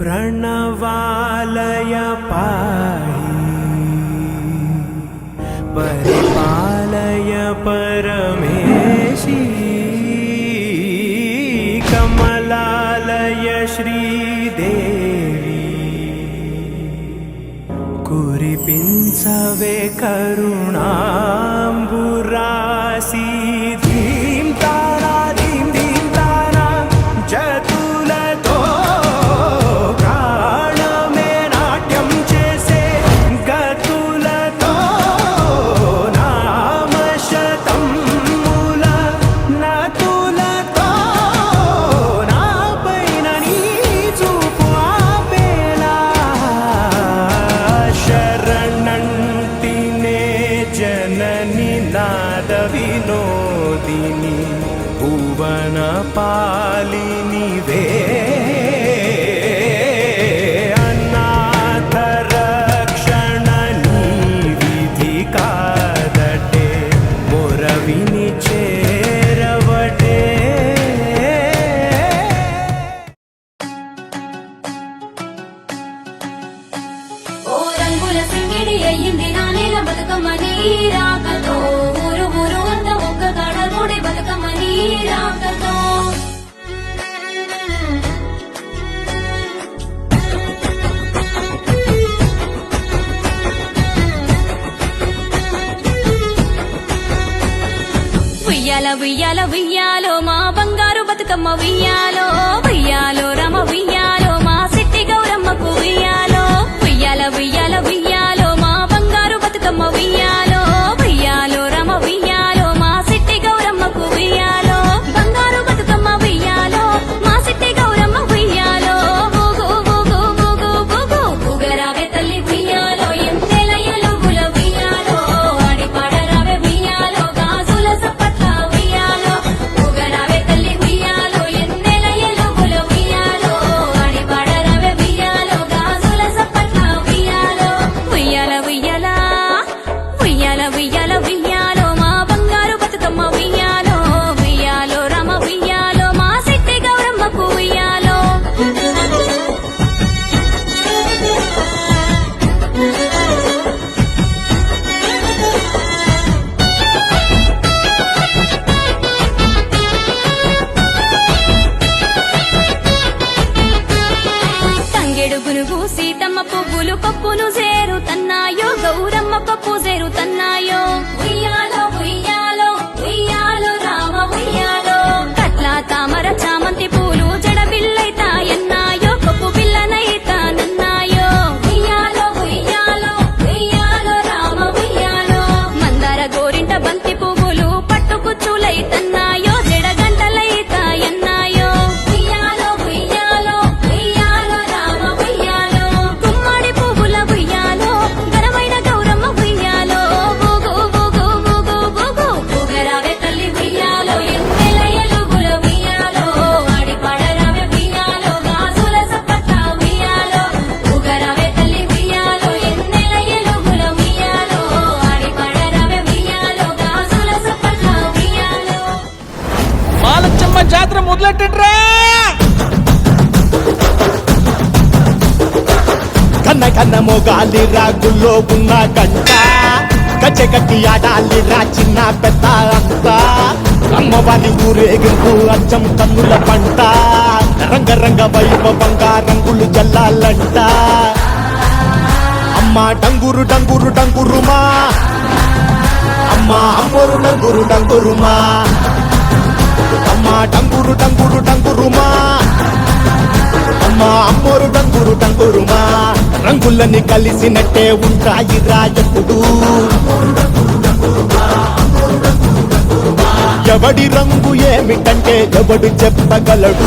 प्रणवालय पाहि परिपालय परमेशी कमलालय श्रीदेवी कुरिपिञ्चवे करुणा నాద వినోదిని భువన పాలిని వే ఉయ్యాల ఉయ్యాల ఉయ్యాలో మా బంగారు బతుకమ్మ ఉయ్యాలో ఉయ్యాలో రమ ఉయ్యాలో poser కన్న కన్న మొగాలి రాగుల్లో ఉన్న గంట. కచ్చ కట్టి ఆడాలి రా చిన్న పెద్ద అంతా. అమ్మవారి ఊరేగింపు అచ్చం కన్నుల పంట. రంగ రంగ వైభవంగా రంగులు జల్లాలంట. అమ్మా టంగురు టంగురు టంగురుమా అమ్మా అమ్మరు టంగురు టంగురుమా అమ్మా టంగురు టంగురు టంగురుమా అమ్మా అమ్మోరు టంగురు టంగురుమా రంగులని కలిసినట్టే ఉంటాయి రాజకుడు ఎవడి రంగు ఏమిటంటే ఎవడు చెప్పగలడు.